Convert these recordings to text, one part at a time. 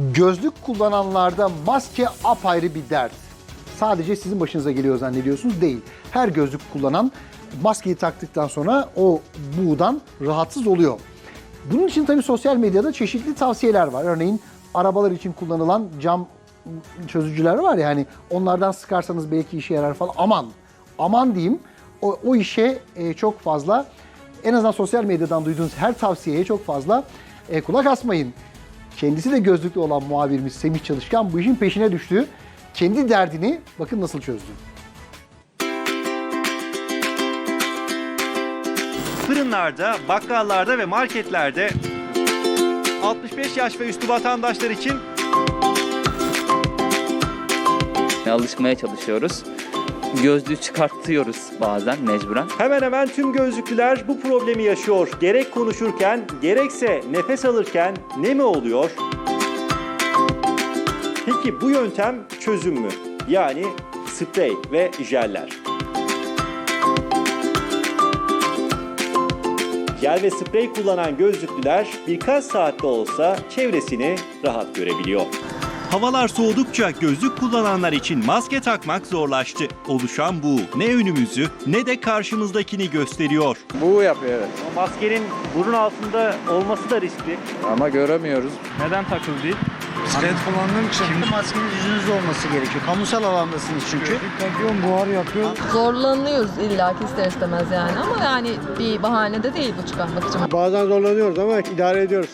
Gözlük kullananlarda maske apayrı bir dert. Sadece sizin başınıza geliyor zannediyorsunuz değil. Her gözlük kullanan maskeyi taktıktan sonra o buğdan rahatsız oluyor. Bunun için tabii sosyal medyada çeşitli tavsiyeler var. Örneğin arabalar için kullanılan cam çözücüler var ya hani onlardan sıkarsanız belki işe yarar falan. Aman, aman diyeyim o, o işe e, çok fazla en azından sosyal medyadan duyduğunuz her tavsiyeye çok fazla e, kulak asmayın. Kendisi de gözlüklü olan muhabirimiz Semih Çalışkan bu işin peşine düştü. Kendi derdini bakın nasıl çözdü. Fırınlarda, bakkallarda ve marketlerde 65 yaş ve üstü vatandaşlar için alışmaya çalışıyoruz. Gözlüğü çıkartıyoruz bazen mecburen. hemen hemen tüm gözlüklüler bu problemi yaşıyor. Gerek konuşurken, gerekse nefes alırken ne mi oluyor? Peki bu yöntem çözüm mü? Yani sprey ve jeller. Jel ve sprey kullanan gözlüklüler birkaç saatte olsa çevresini rahat görebiliyor. Havalar soğudukça gözlük kullananlar için maske takmak zorlaştı. Oluşan bu ne önümüzü ne de karşımızdakini gösteriyor. Bu yapıyor evet. Maskenin burun altında olması da riskli. Ama göremiyoruz. Neden takılı değil? Bisiklet kullandığım için. Şimdi maskeniz yüzünüzde olması gerekiyor. Kamusal alandasınız çünkü. Takıyorum buhar yapıyor. Zorlanıyoruz illa ki ister istemez yani ama yani bir bahane de değil bu çıkarmak için. Bazen zorlanıyoruz ama idare ediyoruz.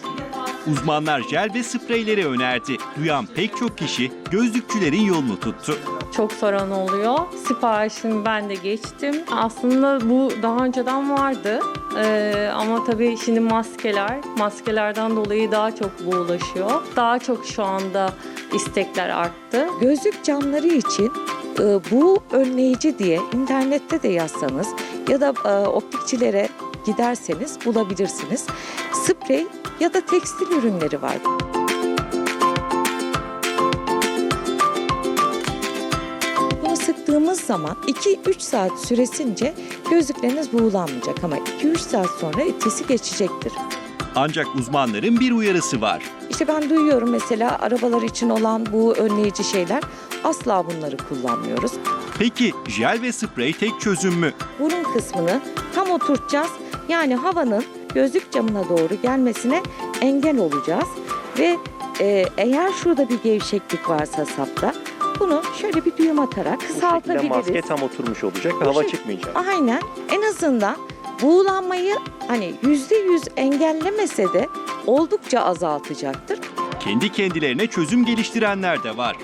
Uzmanlar jel ve spreyleri önerdi. Duyan pek çok kişi gözlükçülerin yolunu tuttu. Çok soran oluyor. Siparişimi ben de geçtim. Aslında bu daha önceden vardı. Ee, ama tabii şimdi maskeler, maskelerden dolayı daha çok bu ulaşıyor. Daha çok şu anda istekler arttı. Gözlük camları için e, bu önleyici diye internette de yazsanız ya da e, optikçilere giderseniz bulabilirsiniz. Sprey ya da tekstil ürünleri var. Bunu sıktığımız zaman 2-3 saat süresince gözlükleriniz buğulanmayacak ama 2-3 saat sonra etkisi geçecektir. Ancak uzmanların bir uyarısı var. İşte ben duyuyorum mesela arabalar için olan bu önleyici şeyler asla bunları kullanmıyoruz. Peki jel ve sprey tek çözüm mü? burun kısmını tam oturtacağız. Yani havanın gözlük camına doğru gelmesine engel olacağız. Ve e, eğer şurada bir gevşeklik varsa sapta bunu şöyle bir düğüm atarak kısaltabiliriz. tam oturmuş olacak ve hava çıkmayacak. Aynen en azından buğulanmayı hani yüzde yüz engellemese de oldukça azaltacaktır. Kendi kendilerine çözüm geliştirenler de var.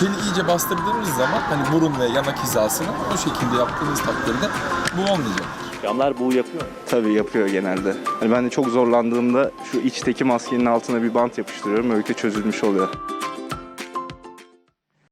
Teli iyice bastırdığımız zaman hani burun ve yanak hizasını o şekilde yaptığımız takdirde bu olmayacak. Camlar bu yapıyor. Tabii yapıyor genelde. Hani ben de çok zorlandığımda şu içteki maskenin altına bir bant yapıştırıyorum. Öyle çözülmüş oluyor.